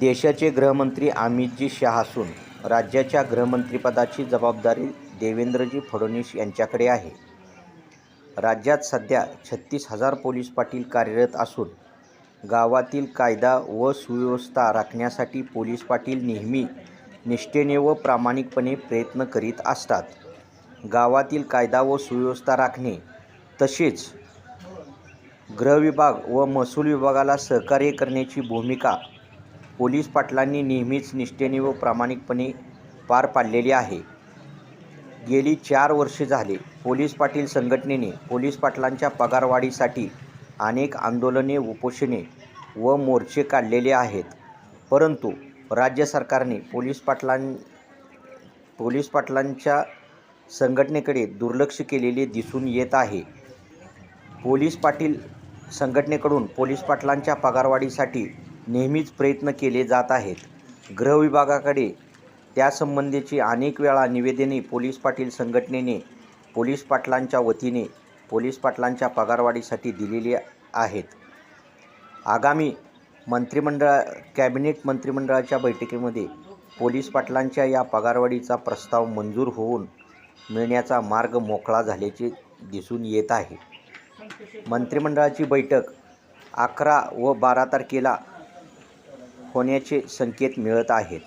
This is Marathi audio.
देशाचे गृहमंत्री अमितजी शाह असून राज्याच्या गृहमंत्रीपदाची जबाबदारी देवेंद्रजी फडणवीस यांच्याकडे आहे. राज्यात सध्या छत्तीस हजार पोलीस पाटील कार्यरत असून गावातील कायदा व सुव्यवस्था राखण्यासाठी पोलीस पाटील नेहमी निष्ठेने व प्रामाणिकपणे प्रयत्न करीत असतात. गावातील कायदा व सुव्यवस्था राखणे तसेच गृहविभाग व महसूल विभागाला सहकार्य करण्याची भूमिका पोलीस पाटलांनी नेहमीच निष्ठेने व प्रामाणिकपणे पार पाडलेली आहे. गेली चार वर्षे झाले पोलीस पाटील संघटनेने पोलीस पाटलांच्या पगारवाढीसाठी अनेक आंदोलने उपोषणे व मोर्चे काढलेले आहेत. परंतु राज्य सरकारने पोलीस पाटलां पोलीस पाटलांच्या संघटनेकडे दुर्लक्ष केलेले दिसून येत आहे. पोलीस पाटील संघटनेकडून पोलीस पाटलांच्या पगारवाढीसाठी नेहमीच प्रयत्न केले जात आहेत. गृहविभागाकडे त्यासंबंधीची अनेक वेळा निवेदने पोलीस पाटील संघटनेने पोलीस पाटलांच्या वतीने पोलीस पाटलांच्या पगारवाढीसाठी दिलेली आहेत. आगामी मंत्रिमंडळ कॅबिनेट मंत्रिमंडळाच्या बैठकीमध्ये पोलीस पाटलांच्या या पगारवाढीचा प्रस्ताव मंजूर होऊन मिळण्याचा मार्ग मोकळा झाल्याचे दिसून येत आहे. मंत्रिमंडळाची बैठक अकरा व बारा तारखेला होण्याचे संकेत मिळत आहेत.